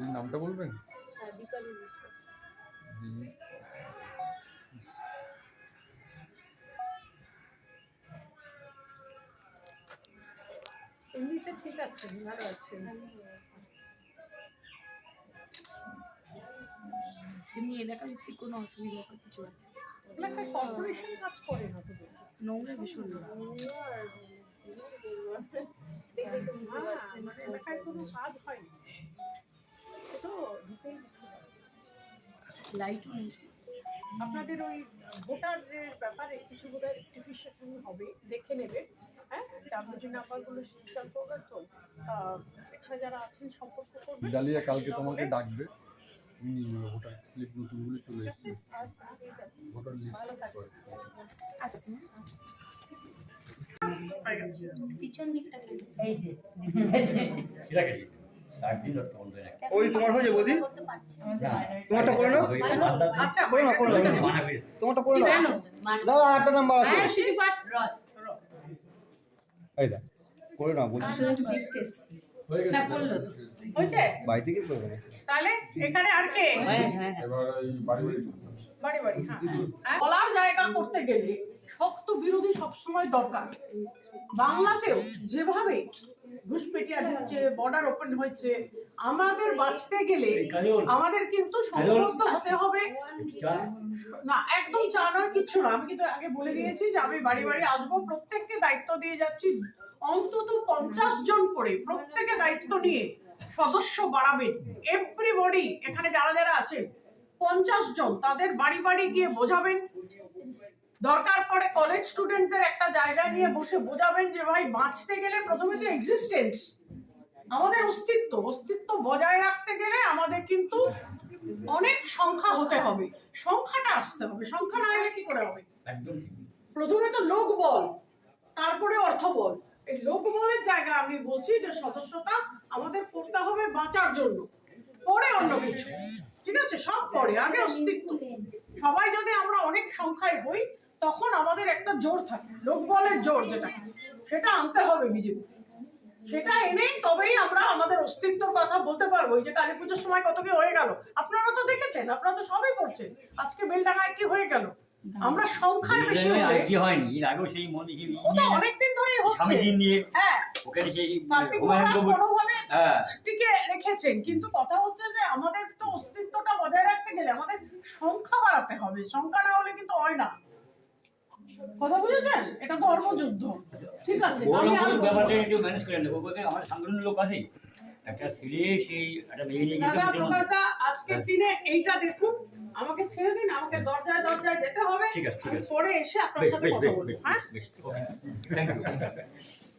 এই নামটা বলবেন? হ্যাঁ দীপালি বিশ্বাস। জি। এমনিতে ঠিক আছে ভালো আছে। এমনি এলাকা ভিত্তিক কোনো অসুবিধা বা কিছু আছে? এলাকায় কর্পোরেশন কাজ করে না তো নোংরা ভীষণ। হ্যাঁ, মানে এলাকায় কোনো কাজ হয় না। তো বুঝতে পারছি লাইটও নেই আপনাদের ওই ভোটারের ব্যাপারে কিছু বোধহয় রেক্টিফিকেশন হবে দেখে নেবে। হ্যাঁ ডাব্লিউজি নাম্বারগুলো শিকার তো এখানে যারা আছেন সম্পর্ক করবে ডালিয়া কালকে তোমাকে ডাকবে। ভোটার স্লিপ নতুনগুলো চলে এসেছে। ভোটার লিস্ট পিছন দিকটা এই যে সেটা দিন একটা বন্ধ হয়ে গেছে। ওই তোমার হয়ে যাবে বৌদি? করতে পারছি না। না, তোমারটা করে নাও। ওই আলাদা দিন আচ্ছা করে নাও, করে নাও। ওইটা হয়েছে। তোমারটা করে নাও। দাদা আটটা নাম্বার আছে। সুচি পাট এই দা করে নাও বলছি শুধু একটু দেখতে এসছি গেছে না, করল হয়েছে? বাড়ি থেকে করে তাহলে এখানে আর কে? এবার বাড়ি বাড়ি। বাড়ি বাড়ি হ্যাঁ। বলার জায়গা করতে গেলে শক্ত বিরোধী সবসময় দরকার। বাংলাতেও যেভাবে ঘুষপেটিয়া ঢুকছে বর্ডার ওপেন হয়েছে। আমাদের বাঁচতে গেলে আমাদের কিন্তু সংঘবদ্ধ হতে হবে। না একদম চা নয় কিচ্ছু না। আমি কিন্তু আগে বলে দিয়েছি যে আমি বাড়ি বাড়ি আসব প্রত্যেককে দায়িত্ব দিয়ে যাচ্ছি। অন্তত পঞ্চাশ জন করে প্রত্যেকে দায়িত্ব নিয়ে সদস্য বাড়াবেন। এভরিবডি এখানে যারা যারা আছেন পঞ্চাশ জন তাদের বাড়ি বাড়ি গিয়ে বোঝাবেন। দরকার পড়ে কলেজ স্টুডেন্টদের একটা জায়গায় নিয়ে বসে বোঝাবেন যে ভাই বাঁচতে গেলে প্রথমে তো এক্সিস্টেন্স আমাদের অস্তিত্ব অস্তিত্ব বজায় রাখতে গেলে আমাদের কিন্তু অনেক সংখ্যা হতে হবে। সংখ্যাটা আসতে হবে। সংখ্যা না এলে কি করে হবে? প্রথমে তো লোক বল তারপরে অর্থ বল। এই লোক বলের জায়গা আমি বলছি যে সদস্যতা আমাদের করতে হবে বাঁচার জন্য। পরে অন্য কিছু। ঠিক আছে? সব পরে। আগে অস্তিত্ব। সবাই যদি আমরা অনেক সংখ্যায় হই তখন আমাদের একটা জোর থাকে। লোক বলের জোর যেটা। সেটা আনতে হবে বিজেপি সেটা এনেই তবেই আমরা আমাদের অস্তিত্বর কথা বলতে পারব। এই যে কালী পুজোর সময় কত কি হয়ে গেল? আপনারা তো দেখেছেন আপনারা তো সবই করছেন। আজকে বেলডাঙায় কি হয়ে গেল? আমরা সংখ্যায় বেশি হলে কি হয়নি। এর আগেও সেই মনে সেই ও তো অনেকদিন ধরেই হচ্ছে। স্বামীজি নিয়ে হ্যাঁ। ওখানে সেই কার্তিক মহারাজ কোনোভাবে হ্যাঁ। টিকে রেখেছেন। কিন্তু কথা হচ্ছে যে আমাদের তো অস্তিত্বটা বজায় রাখতে গেলে আমাদের সংখ্যা বাড়াতে হবে। সংখ্যা না হলে কিন্তু হয় না। কথা বুঝেছেন? এটা ধর্মযুদ্ধ। ঠিক আছে ব্যাপারটা একটু ম্যানেজ করে নেব। আমার সাধারণ লোক আছে একটা ছেলে সেই একটা মেয়ে নিয়ে যেতে আজকের দিনে এইটা দেখুন আমাকে ছেড়ে দিন আমাকে দরজায় দরজায় যেতে হবে ঠিক আছে। পরে এসে আপনার সাথে কথা বলব হ্যাঁ? Thank you